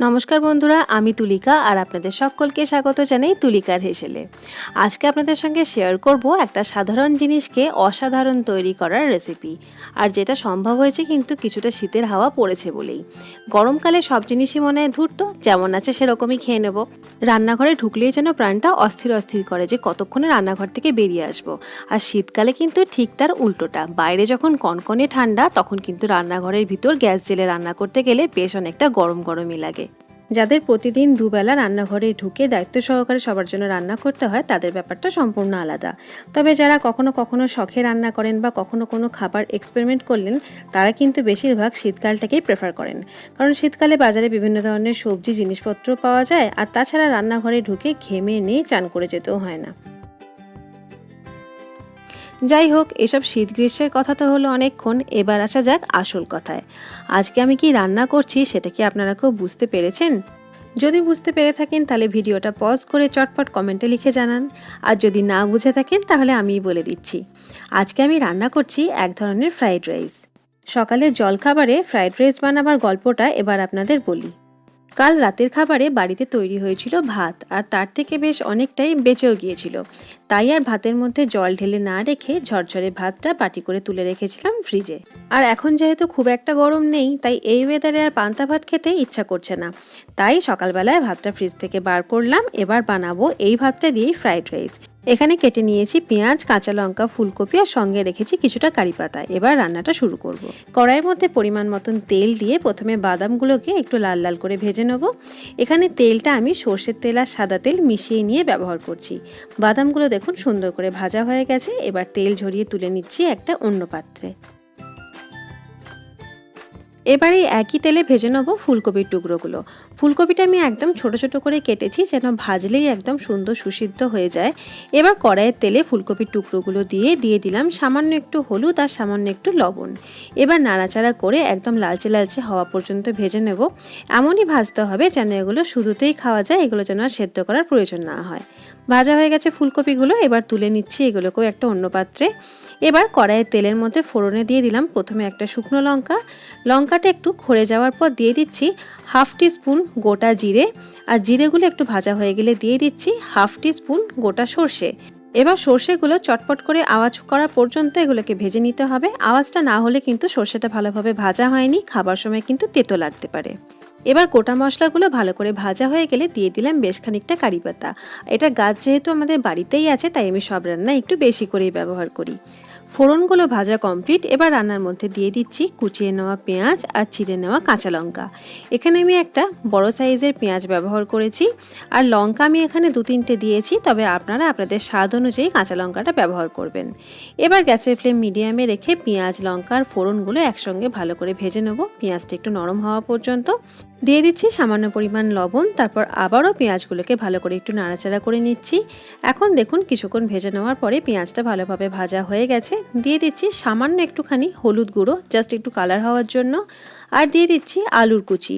নমস্কার বন্ধুরা, আমি তুলিকা আর আপনাদের সকলকে স্বাগত জানাই তুলিকার হেসেলে। আজকে আপনাদের সঙ্গে শেয়ার করব একটা সাধারণ জিনিসকে অসাধারণ তৈরি করার রেসিপি আর যেটা সম্ভব হয়েছে কিন্তু কিছুটা শীতের হাওয়া পড়েছে বলেই। গরমকালে সব জিনিসই মনে হয় ধূর্ত, যেমন আছে সেরকমই খেয়ে নেব। রান্নাঘরে ঢুকলেই যেন প্রাণটা অস্থির অস্থির করে যে কতক্ষণে রান্নাঘর থেকে বেরিয়ে আসব। আর শীতকালে কিন্তু ঠিক তার উল্টোটা, বাইরে যখন কনকনে ঠান্ডা, তখন কিন্তু রান্নাঘরের ভিতর গ্যাস জেলে রান্না করতে গেলে বেশ অনেকটা গরম গরমই লাগে। যাদের প্রতিদিন দুবেলা রান্নাঘরে ঢুকে দায়িত্ব সহকারে সবার জন্য রান্না করতে হয়, তাদের ব্যাপারটা সম্পূর্ণ আলাদা। তবে যারা কখনো কখনো শখে রান্না করেন বা কখনো কোনো খাবার এক্সপেরিমেন্ট করলেন, তারা কিন্তু বেশিরভাগ শীতকালটাকেই প্রেফার করেন। কারণ শীতকালে বাজারে বিভিন্ন ধরনের সবজি, জিনিসপত্র পাওয়া যায়, আর তাছাড়া রান্নাঘরে ঢুকে ঘেমে নিয়ে চান করে যেতেও হয় না। যাই হোক, এসব শীত গ্রীষ্মের কথা তো হলো অনেকক্ষণ, এবার আসা যাক আসল কথায়। আজকে আমি কি রান্না করছি সেটা কি আপনারা কেউ বুঝতে পেরেছেন? যদি বুঝতে পেরে থাকেন, তাহলে ভিডিওটা পজ করে চটপট কমেন্টে লিখে জানান। আর যদি না বুঝে থাকেন, তাহলে আমিই বলে দিচ্ছি। আজকে আমি রান্না করছি এক ধরনের ফ্রাইড রাইস। সকালে জলখাবারে ফ্রাইড রাইস বানাবার গল্পটা এবার আপনাদের বলি। কাল রাতের খাবারে বাড়িতে তৈরি হয়েছিল ভাত, আর তার থেকে বেশ অনেকটাই বেঁচেও গিয়েছিল। তাই আর ভাতের মধ্যে জল ঢেলে না রেখে ঝরঝরে ভাতটা পাটি করে তুলে রেখেছিলাম ফ্রিজে। আর এখন যেহেতু খুব একটা গরম নেই, তাই এই ওয়েদারে আর পান্তা ভাত খেতে ইচ্ছা করছে না। তাই সকালবেলায় ভাতটা ফ্রিজ থেকে বার করলাম, এবার বানাবো এই ভাতটা দিয়েই ফ্রাইড রাইস এখানে কেটে নিয়েছি পেঁয়াজ, কাঁচা লঙ্কা, ফুলকপি আর সঙ্গে রেখেছি কিছুটা কারি পাতা। এবার রান্নাটা শুরু করব। কড়াইয়ের মধ্যে পরিমাণ মতন তেল দিয়ে প্রথমে বাদামগুলোকে একটু লাল লাল করে ভেজে নেব। এখানে তেলটা আমি সর্ষের তেল আর সাদা তেল মিশিয়ে নিয়ে ব্যবহার করছি। বাদামগুলো দেখুন সুন্দর করে ভাজা হয়ে গেছে। এবার তেল ঝরিয়ে তুলে নিচ্ছি একটা অন্য পাত্রে। এবারে একই তেলে ভেজে নেব ফুলকপির টুকরোগুলো। ফুলকপিটা আমি একদম ছোট ছোট করে কেটেছি যেন ভাজলেই একদম সুন্দর সুসিদ্ধ হয়ে যায়। এবার কড়াইয়ের তেলে ফুলকপির টুকরোগুলো দিয়ে দিয়ে দিলাম সামান্য একটু হলুদ আর সামান্য একটু লবণ। এবার নাড়াচাড়া করে একদম লালচে লালচে হওয়া পর্যন্ত ভেজে নেব। এমনই ভাজতে হবে যেন এগুলো শুরুতেই খাওয়া যায়, এগুলো যেন আর সেদ্ধ করার প্রয়োজন না হয়। ভাজা হয়ে গেছে ফুলকপিগুলো, এবার তুলে নিচ্ছি এগুলোকেও একটা অন্য পাত্রে। এবার কড়াইয়ের তেলের মধ্যে ফোড়নে দিয়ে দিলাম প্রথমে একটা শুকনো লঙ্কা। লঙ্কাটা একটু খড়ে যাওয়ার পর দিয়ে দিচ্ছি হাফ স্পুন গোটা জিরে। আর জিরেগুলো একটু ভাজা হয়ে গেলে দিয়ে দিচ্ছি হাফ স্পুন গোটা সর্ষে। এবার সর্ষেগুলো চটপট করে আওয়াজ করা পর্যন্ত এগুলোকে ভেজে নিতে হবে। আওয়াজটা না হলে কিন্তু সর্ষেটা ভালোভাবে ভাজা হয়নি, খাবার সময় কিন্তু তেতো লাগতে পারে। এবার গোটা মশলাগুলো ভালো করে ভাজা হয়ে গেলে দিয়ে দিলাম বেশ খানিকটা কারি পাতা। এটা গাছ যেহেতু আমাদের বাড়িতেই আছে, তাই আমি সব রান্না একটু বেশি করেই ব্যবহার করি। ফোড়নগুলো ভাজা কমপ্লিট, এবার রান্নার মধ্যে দিয়ে দিচ্ছি কুচিয়ে নেওয়া পেঁয়াজ আর চিড়ে নেওয়া কাঁচা লঙ্কা। এখানে আমি একটা বড় সাইজের পেঁয়াজ ব্যবহার করেছি, আর লঙ্কা আমি এখানে দু তিনটে দিয়েছি, তবে আপনারা আপনাদের স্বাদ অনুযায়ী কাঁচা লঙ্কাটা ব্যবহার করবেন। এবার গ্যাসের ফ্লেম মিডিয়ামে রেখে পেঁয়াজ, লঙ্কা আর ফোড়নগুলো একসঙ্গে ভালো করে ভেজে নেব। পেঁয়াজটা একটু নরম হওয়া পর্যন্ত। দিয়ে দিচ্ছি সামান্য পরিমাণ লবণ, তারপর আবারও পেঁয়াজগুলোকে ভালো করে একটু নাড়াচাড়া করে নিচ্ছি। এখন দেখুন কিছুক্ষণ ভেজে নেওয়ার পরে পেঁয়াজটা ভালোভাবে ভাজা হয়ে গেছে। দিয়ে দিচ্ছি সামান্য একটুখানি হলুদ গুঁড়ো, জাস্ট একটু কালার হওয়ার জন্য। আর দিয়ে দিচ্ছি আলুর কুচি।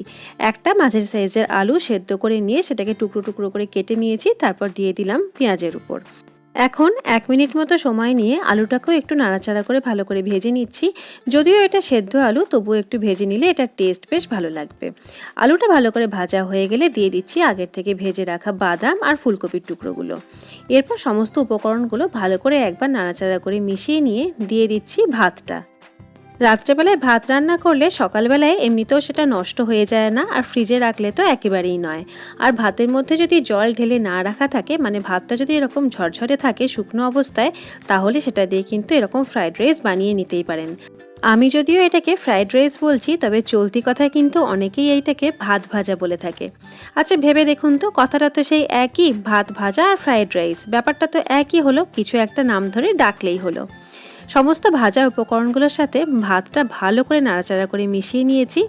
একটা মাঝের সাইজের আলু সেদ্ধ করে নিয়ে সেটাকে টুকরো টুকরো করে কেটে নিয়েছি, তারপর দিয়ে দিলাম পেঁয়াজের উপর। এখন এক মিনিট মতো সময় নিয়ে আলুটাকেও একটু নাড়াচাড়া করে ভালো করে ভেজে নিচ্ছি। যদিও এটা সেদ্ধ আলু, তবুও একটু ভেজে নিলে এটা টেস্ট বেশ ভালো লাগবে। আলুটা ভালো করে ভাজা হয়ে গেলে দিয়ে দিচ্ছি আগের থেকে ভেজে রাখা বাদাম আর ফুলকপির টুকরোগুলো। এরপর সমস্ত উপকরণগুলো ভালো করে একবার নাড়াচাড়া করে মিশিয়ে নিয়ে দিয়ে দিচ্ছি ভাতটা। রাত্রেবেলায় ভাত রান্না করলে সকালবেলায় এমনিতেও সেটা নষ্ট হয়ে যায় না, আর ফ্রিজে রাখলে তো একেবারেই নয়। আর ভাতের মধ্যে যদি জল ঢেলে না রাখা থাকে মানে ভাতটা যদি এরকম ঝরঝরে থাকে শুকনো অবস্থায়, তাহলে সেটা দিয়ে কিন্তু এরকম ফ্রাইড রাইস বানিয়ে নিতেই পারেন। আমি যদিও এটাকে ফ্রাইড রাইস বলছি, তবে চলতি কথায় কিন্তু অনেকেই এইটাকে ভাত ভাজা বলে থাকে। আচ্ছা ভেবে দেখুন তো, কথাটা তো সেই একই, ভাত ভাজা আর ফ্রাইড রাইস। ব্যাপারটা তো একই হলো, কিছু একটা নাম ধরে ডাকলেই হলো। সমস্ত ভাজা উপকরণগুলোর সাথে ভাতটা ভালো করে নাড়াচাড়া করে মিশিয়ে নিয়েছি।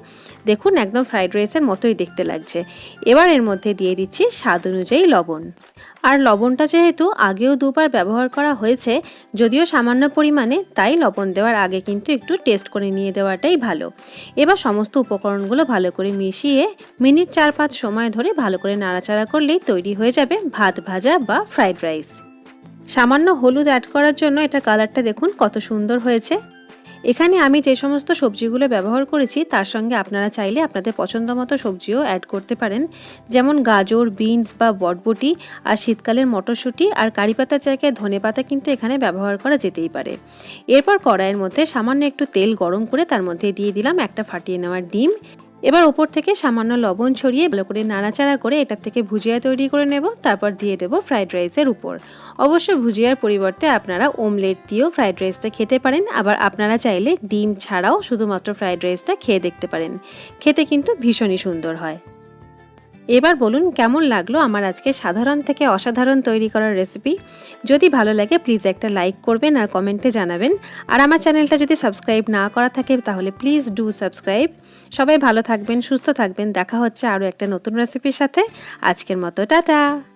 দেখুন, একদম ফ্রাইড রাইসের মতোই দেখতে লাগছে। এবার এর মধ্যে দিয়ে দিচ্ছি স্বাদ অনুযায়ী লবণ। আর লবণটা যেহেতু আগেও দুবার ব্যবহার করা হয়েছে, যদিও সামান্য পরিমাণে, তাই লবণ দেওয়ার আগে কিন্তু একটু টেস্ট করে নিয়ে দেওয়াটাই ভালো। এবার সমস্ত উপকরণগুলো ভালো করে মিশিয়ে মিনিট চার পাঁচ সময় ধরে ভালো করে নাড়াচাড়া করলেই তৈরি হয়ে যাবে ভাত ভাজা বা ফ্রাইড রাইস সামান্য হলুদ অ্যাড করার জন্য এটা কালারটা দেখুন কত সুন্দর হয়েছে। এখানে আমি যে সমস্ত সবজিগুলো ব্যবহার করেছি, তার সঙ্গে আপনারা চাইলে আপনাদের পছন্দ মতো সবজিও অ্যাড করতে পারেন। যেমন গাজর বিনস বা বটবটি আর শীতকালের মটরশুঁটি আর কারি পাতার জায়গায় ধনে পাতা কিন্তু এখানে ব্যবহার করা যেতেই পারে। এরপর কড়াইয়ের মধ্যে সামান্য একটু তেল গরম করে তার মধ্যে দিয়ে দিলাম একটা ফাটিয়ে নেওয়া ডিম। এবার ওপর থেকে সামান্য লবণ ছড়িয়ে ভালো করে নাড়াচাড়া করে এটার থেকে ভুজিয়া তৈরি করে নেব, তারপর দিয়ে দেবো ফ্রাইড রাইসের উপর। অবশ্য ভুজিয়ার পরিবর্তে আপনারা ওমলেট দিয়েও ফ্রাইড রাইসটা খেতে পারেন, আবার আপনারা চাইলে ডিম ছাড়াও শুধুমাত্র ফ্রাইড রাইসটা খেয়ে দেখতে পারেন। খেতে কিন্তু ভীষণই সুন্দর হয়। এবার বলুন, কেমন লাগল আমার আজকে সাধারণ থেকে অসাধারণ তৈরি করার রেসিপি যদি ভালো লাগে প্লিজ একটা লাইক করবেন আর কমেন্টে জানাবেন। আর আমার চ্যানেলটা যদি সাবস্ক্রাইব না করা থাকে, তাহলে প্লিজ ডু সাবস্ক্রাইব সবাই ভালো থাকবেন, সুস্থ থাকবেন। দেখা হচ্ছে আরও একটা নতুন রেসিপির সাথে। আজকের মতো, টাটা!